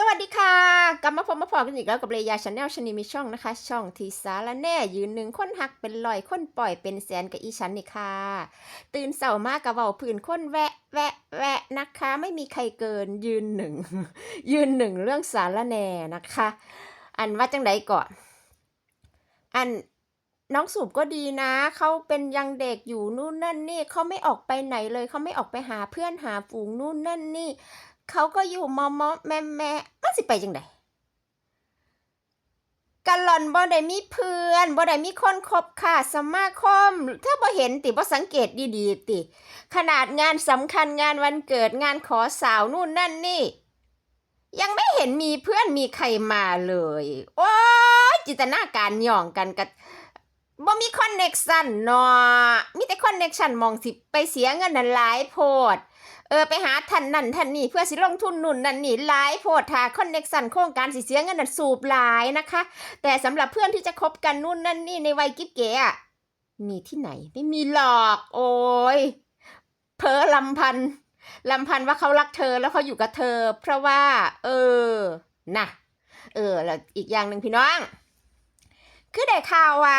สวัสดีค่ะ กลับมาพบมาพอกันอีกแล้วกับเรยาชาแนลชนีมีช่องนะคะ ช่องทีสารแน่ยืนหนึ่งคนหักเป็นลอยคนปล่อยเป็นแสนกับอีฉันนี่ค่ะ ตื่นเสาร์มากกับเบาผื่นคนแวะแวะแวะนะคะ ไม่มีใครเกินยืนหนึ่งยืนหนึ่งเรื่องสารแน่นะคะ อันว่าจังไดก่อนอันน้องสูบก็ดีนะ เขาเป็นยังเด็กอยู่นู่นนั่นนี่เขาไม่ออกไปไหนเลยเขาไม่ออกไปหาเพื่อนหาฝูงนู่นนั่นนี่ เขาก็อยู่มอมอแม่แม่มันสิไปจังไดกันหล่อนบ่ได้มีเพื่อนบ่ได้มีคนคบค่ะสมาคมถ้าบ่เห็นติบ่สังเกตดีๆติ ขนาดงานสำคัญงานวันเกิดงานขอสาวนู่นนั่นนี่ ยังไม่เห็นมีเพื่อนมีใครมาเลย โอ้ยจินตนาการหย่องกันกับ บ่มีคอนเน็กชันเนาะมีแต่คอนเน็กชันมองสิไปเสียเงินนั่นหลายโพด เออไปหาท่านนั่นท่านนี่เพื่อสิลงทุนนุ่นนั่นนี่หลายโพดทาคอนเน็กชันโครงการสิเสียเงินนั่นสูบหลายนะคะ แต่สำหรับเพื่อนที่จะคบกันนู่นนั่นนี่ในวัยกิ๊บเก๋อะมีที่ไหนไม่มีหรอก โอ้ยเพ้อลำพันลำพันว่าเขารักเธอแล้วเขาอยู่กับเธอ เพราะว่า เออนะเออแล้วอีกอย่างหนึ่งพี่น้อง คือได้ข่าวว่า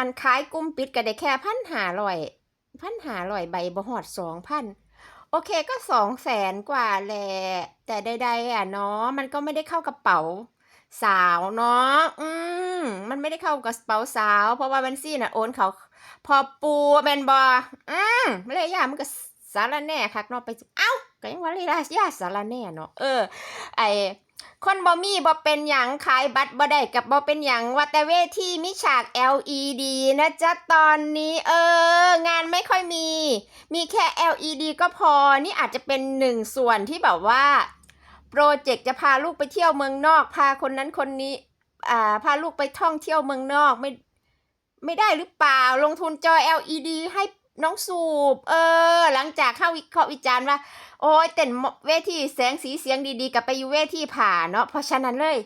อันขายกุ้มปิดก็ได้แค่พันหาลอยพันหาลอยใบบ่หอดสองพันโอเคก็สองแสนกว่าแหละแต่ใดๆอะเนาะมันก็ไม่ได้เข้ากระเป๋าสาวเนาะอืมมันไม่ได้เข้ากระเป๋าสาว เพราะว่าบัญชีน่ะโอนเขา พอปูแมนบออืมไม่เลยย่ามันก็สารแน่คักเนาะไปเอ้าก็ยังว่าเลยย่าสารแน่เนาะเออ ไอ คนบ่มีบ่เป็นหยังขายบัตรบ่ได้กับบ่เป็นหยังว่าแต่เวทีมิฉาก LED นะจ๊ะตอนนี้เออ งานไม่ค่อยมี มีแค่ LED ก็พอนี่อาจจะเป็นหนึ่งส่วนที่แบบว่า โปรเจกต์จะพาลูกไปเที่ยวเมืองนอก พาคนนั้นคนนี้ อ่า พาลูกไปท่องเที่ยวเมืองนอกไม่ไม่ได้หรือเปล่าลงทุนจอ LED ให้ น้องสูบ เออ หลังจากเข้าวิเคราะห์วิจารณ์ว่า โอ้ยเต้นเวทีแสงสีเสียงดีๆ กับไปอยู่เวทีผ่าเนาะเพราะฉะนั้นเลย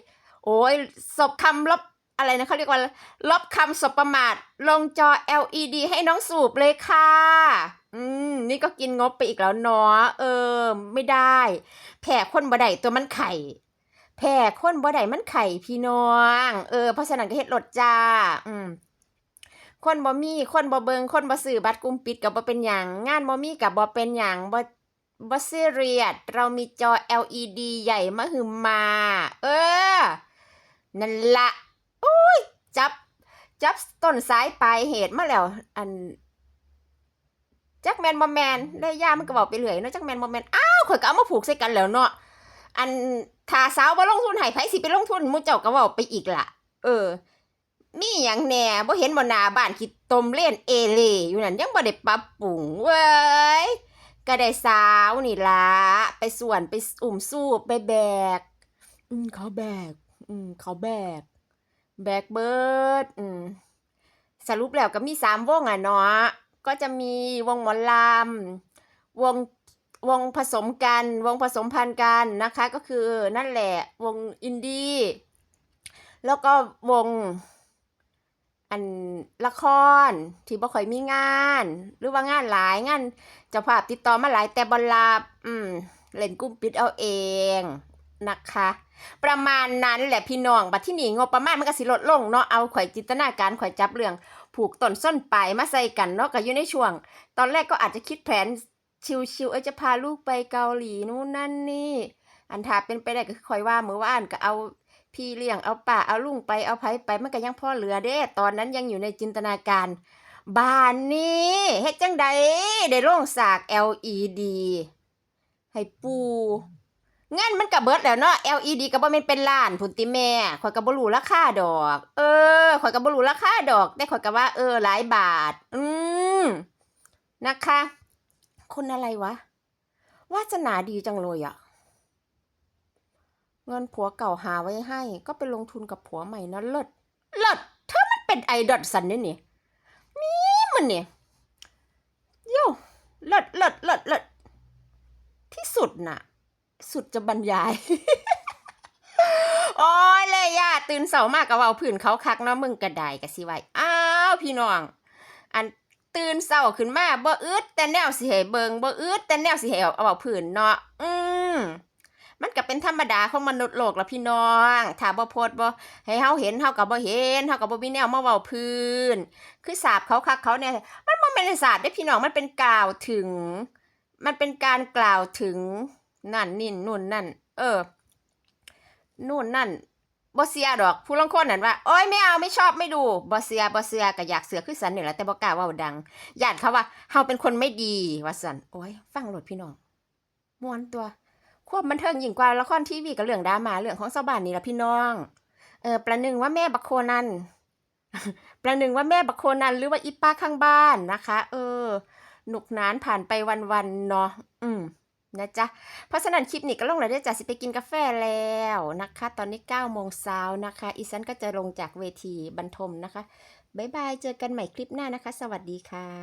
โอ้ยศพคำลบอะไรนะเขาเรียกว่า ลบคำสบประมาท ลงจอ LED ให้น้องสูบเลยค่ะ อืม นี่ก็กินงบไปอีกแล้วเนาะเออ ไม่ได้ แผ่คนบ่ได้ตัวมันไข่ แผ่คนบ่ได้มันไข่พี่น้อง เออ เพราะฉะนั้นก็เฮ็ดรถจ้า อืม คนบ่มีคนบ่เบิงคนบ่ซื้อบัตรกลุ่มปิดก็บ่เป็นหยังงานบ่มีก็บ่เป็นหยังบ่บ่ซีเรียสเรามีจอ LED ใหญ่มหึมา เออ นั่นละโอ้ย จับ จับต้นสายปลายเหตุมาแล้ว อันจักแมนบ่แมนได้ย่ามันก็บอกไปเรื่อยเนาะจักแมนบ่แมนอ้าวข่อยก็เอามาผูกใส่กันแล้วเนาะอันถ้าสาวบ่ลงทุนให้ไผสิไปลงทุนมูเจ้าก็เว้าไปอีกละเออ มีหยังแหน่บ่เห็นบ่หน้าบ้านคิดตมเล่นเอเลอยู่นั่นยังบ่ได้ปรับปรุงเว้ยก็ได้สาวนี่ละไปส่วนไปอุ่มสู้ไปแบก อืมเขาแบก อืมเขาแบก แบกเบิร์ดอืมสรุปแล้วก็มีสามวงอะเนาะก็จะมีวงหมอลำวงวงผสมกัน วงผสมพันธุ์กันนะคะ ก็คือนั่นแหละ วงอินดี้แล้วก็วง อันละครที่บ่ค่อยมีงาน หรือว่างานหลายงานเจ้าภาพติดต่อมาหลายแต่บอลลาบอืมเล่นกุ้มปิดเอาเองนะคะ ประมาณนั้นแหละพี่น้องบัดที่นี่งบประมาณมันก็สิลดลงเนาะเอาข่อยจินตนาการข่อยจับเรื่อง ผูกต้นส้นปลายมาใส่กันเนาะก็อยู่ในช่วง ตอนแรกก็อาจจะคิดแผนชิวๆเออจะพาลูกไปเกาหลีนู่นนั่นนี่ อันถ้าเป็นไปได้ก็คือคอยว่าเมื่อว่านก็เอา พี่เลี้ยงเอาป่าเอาลุงไปเอาไผไปมันก็ยังพ่อเหลือเด้ ตอนนั้นยังอยู่ในจินตนาการบ้านนี้เฮ็ดจังใดได้โรงสาก LED ให้ปูเงินมันก็เบิดแล้วเนาะ LED ก็บ่แม่นเป็นล้านพุ่นติแม่ข่อยก็บ่รู้ราคาดอก เออข่อยก็บ่รู้ราคาดอก แต่ข่อยก็ว่าเออหลายบาท อืมนะคะ คนอะไรวะวาสนาดีจังเลยอะ เงินผัวเก่าหาไว้ให้ ก็ไปลงทุนกับผัวใหม่นะเลิศเลิศเธอมันเป็นไอดอลสันเนี่ยนี่นี่มันเนี่ยโย่เลิศเลิศเลิศเลิศที่สุดน่ะ สุดจะบรรยายโอ้ยเลยย่าตื่นเสามากกับว่าผื่นเขาคักเนาะมึงกระไดกะสิไว้อ้าวพี่น้อง อันตื่นเศร้าขึ้นมาบ่อึดแต่แนวสิให้เบิงบ่อึดแต่แนวสิให้เอาเอาผื่นเนาะอืม ก็เป็นธรรมดาของมนุษย์โลกละพี่น้องถ้าบ่โพสต์บ่ให้เฮาเห็นเฮาก็บ่เห็นเฮาก็บ่มีแนวมาเว้าพื้น คือสาบเขาคักเขาเนี่ยมันบ่แม่นสาบเด้พี่น้องมันเป็นกล่าวถึง มันเป็นการกล่าวถึงนั่นนี่นู่นนั่น เออ นู่นนั่นบ่เสียดอก ผู้ลางคนนั่นว่าโอ๊ยไม่เอาไม่ชอบไม่ดูบ่เสียบ่เสียก็อยากเสือคือสันนี่แหละแต่บ่กล้าเว้าดังญาติเขาว่าเฮาเป็นคนไม่ดีว่าซั่นโอ้ย ฟังโลดพี่น้องม่วนตัว ควบบันเทิงยิ่งกว่าละครทีวีกับเรื่องดราม่าเรื่องของชาวบ้านนี่ละพี่น้อง เออประหนึ่งว่าแม่บักโคนันประหนึ่งว่าแม่บักโคนันหรือว่าอีป้าข้างบ้านนะคะ เออหนุกนานผ่านไปวันๆเนาะอืมนะจ๊ะ เพราะฉะนั้นคลิปนี้ก็ลงเลยได้อจ้ะสิไปกินกาแฟแล้วนะคะ ตอนนี้9โมงเช้านะคะ อีซันก็จะลงจากเวทีบรรทมนะคะ บ๊ายบาย เจอกันใหม่คลิปหน้านะคะ สวัสดีค่ะ